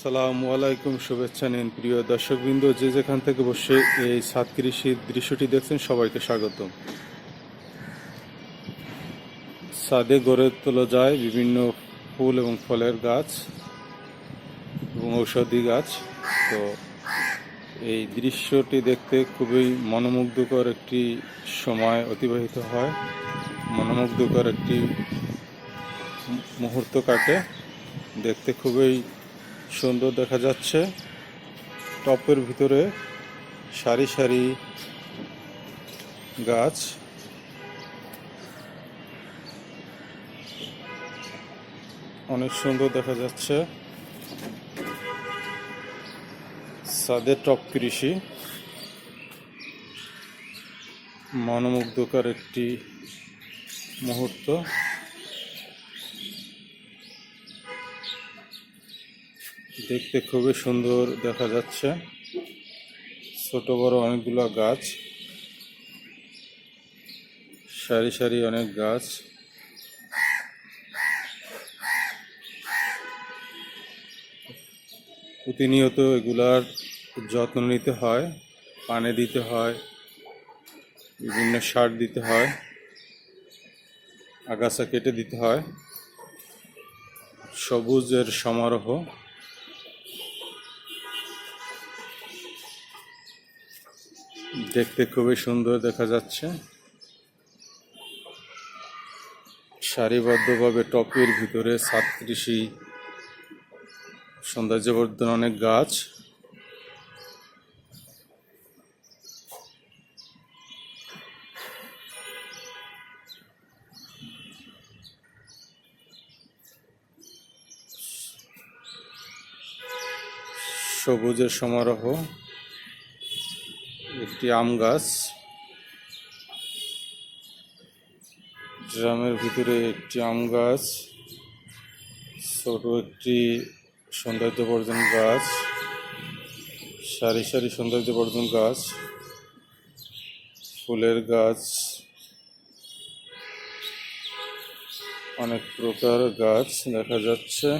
আসসালামু আলাইকুম, শুভেচ্ছা নিন প্রিয় দর্শকবৃন্দ। যে যেখান থেকে বসে এই সাত কৃষির দৃশ্যটি দেখছেন, সবাইকে স্বাগতম। সাদে গড়ে তোলা যায় বিভিন্ন ফুল এবং ফলের গাছ এবং ঔষধি গাছ। তো এই দৃশ্যটি দেখতে খুবই মনোমুগ্ধকর একটি সময় অতিবাহিত হয়। মনোমুগ্ধকর একটি মুহূর্ত কাটে। দেখতে খুবই সুন্দর দেখা যাচ্ছে। টপের ভিতরে সারি সারি গাছ। অনেক সুন্দর দেখা যাচ্ছে। সাদের টপ কৃষি। মনোমুগ্ধকর একটি মুহূর্ত। দেখতে খুবই সুন্দর দেখা যাচ্ছে। ছোট, বড় অনেকগুলো গাছ। সারি সারি অনেক গাছ। প্রতিনিয়ত এগুলার যত্ন নিতে হয়, পানি দিতে হয়, বিভিন্ন সার দিতে হয়, আগাছা কেটে দিতে হয়। সবুজের সমারোহ। দেখতে খুবই সুন্দর দেখা যাচ্ছে। সারিবদ্ধভাবে টপের ভিতরে সাত কৃষি সৌন্দর্যবর্ধন অনেক গাছ। সবুজের সমারোহ। একটি আম গাছ। ড্রামের ভিতরে একটি আম গাছ, ছোট একটি সৌন্দর্য সৌন্দর্যবর্ধন গাছ, সারি সারি সৌন্দর্য সৌন্দর্যবর্ধন গাছ, ফুলের গাছ, অনেক প্রকার গাছ দেখা যাচ্ছে।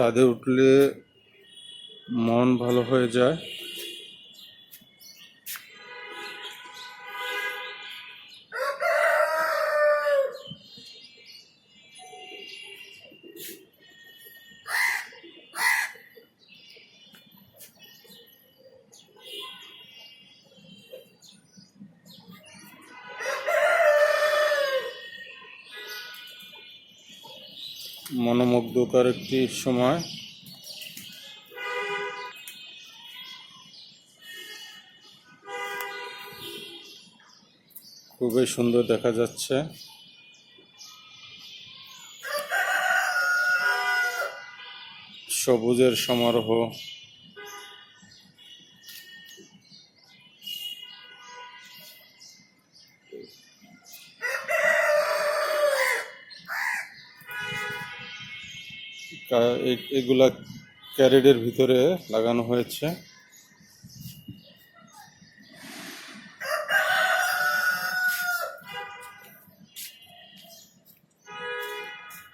ছাদে উঠলে মন ভালো হয়ে যায়। মনোমুগ্ধকর একটি সময়। খুবই সুন্দর দেখা যাচ্ছে। সবুজের সমারোহ। এগুলা ক্যারেটের ভিতরে লাগানো হয়েছে।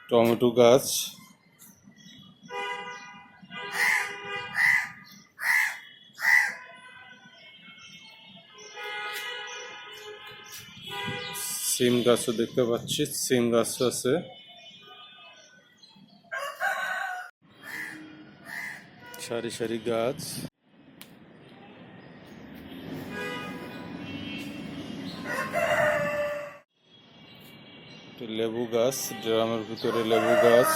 টমেটো গাছ। সিম গাছও দেখতে পাচ্ছি সিম গাছ আছে। সারি সারি গাছ। লেবু গাছ ড্রামের ভিতরে লেবু গাছ।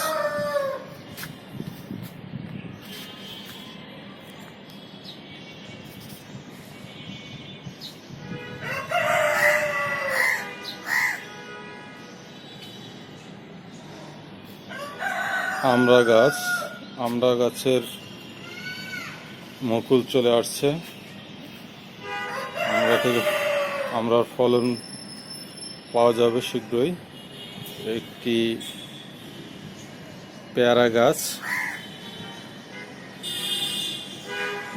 আমরা গাছ আমরা গাছের মুকুল চলে আসছে। আমরা থেকে আমরা ফলন পাওয়া যাবে শীঘ্রই। একটি পেয়ারা গাছ।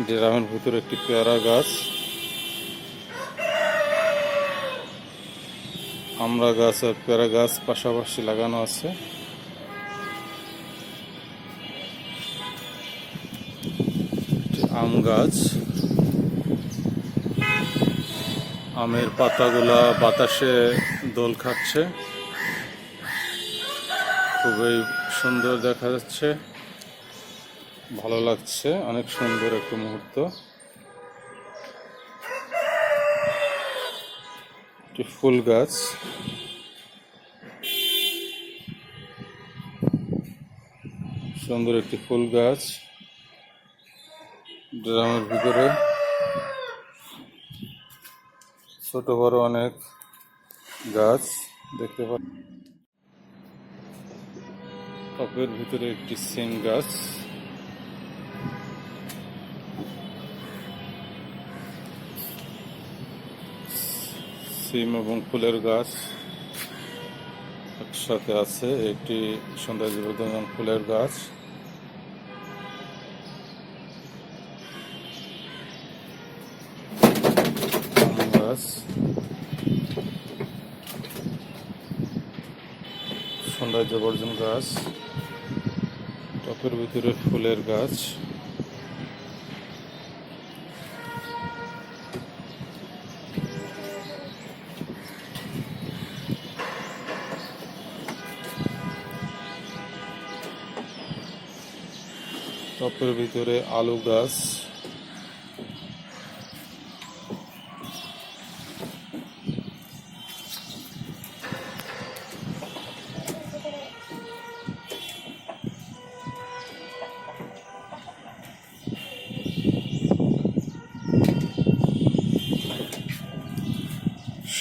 ড্রামের ভিতরে একটি পেয়ারা গাছ। আমরা গাছ আর পেয়ারা গাছ পাশাপাশি লাগানো আছে। আম গাছ, আমের পাতাগুলা বাতাসে দোল খাচ্ছে। খুবই সুন্দর দেখা যাচ্ছে। ভালো লাগছে, অনেক সুন্দর একটা মুহূর্ত। একটি ফুল গাছ। সুন্দর একটি ফুল গাছ। ড্রামের ভিতরে ছোট বড় অনেক গাছ দেখতে পাচ্ছি। টবের ভিতরে একটি সিম গাছ। সিম এবং ফুলের গাছ একসাথে আছে। একটি সৌন্দর্য ফুলের গাছ। গাছ সৌন্দর্য বর্জন গাছ। টপের ভিতরে ফুলের গাছ। টপের ভিতরে আলু গাছ।